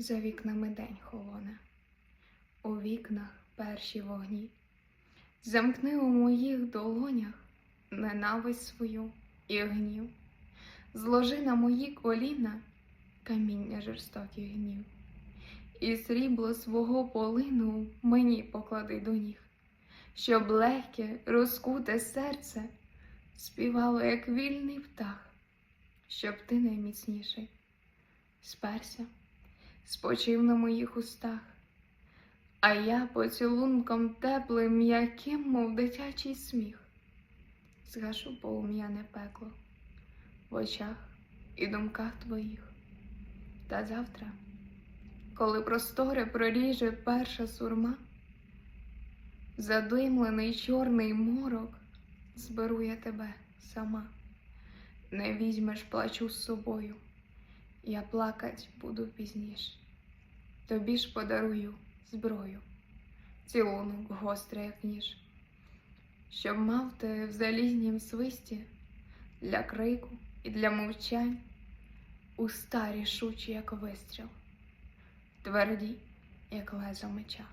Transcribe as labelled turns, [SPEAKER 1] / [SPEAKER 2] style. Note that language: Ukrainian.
[SPEAKER 1] За вікнами день холоне, у вікнах перші вогні. Замкни у моїх долонях ненависть свою і гнів. Зложи на мої коліна каміння жорстоких гнів. І срібло свого полину мені поклади до ніг, щоб легке, розкуте серце співало, як вільний птах, щоб ти найміцніший сперся, спочив на моїх устах, а я поцілунком теплим, м'яким, мов дитячий сміх, згашу полум'яне пекло в очах і думках твоїх. Та завтра, коли простори проріже перша сурма, задимлений чорний морок, зберу я тебе сама, не візьмеш плачу з собою. Я плакать буду пізніше. Тобі ж подарую зброю, цілунок гострий, як ніж, щоб мав ти в залізнім свисті для крику і для мовчань уста рішучі, як вистріл, тверді, як лезо меча.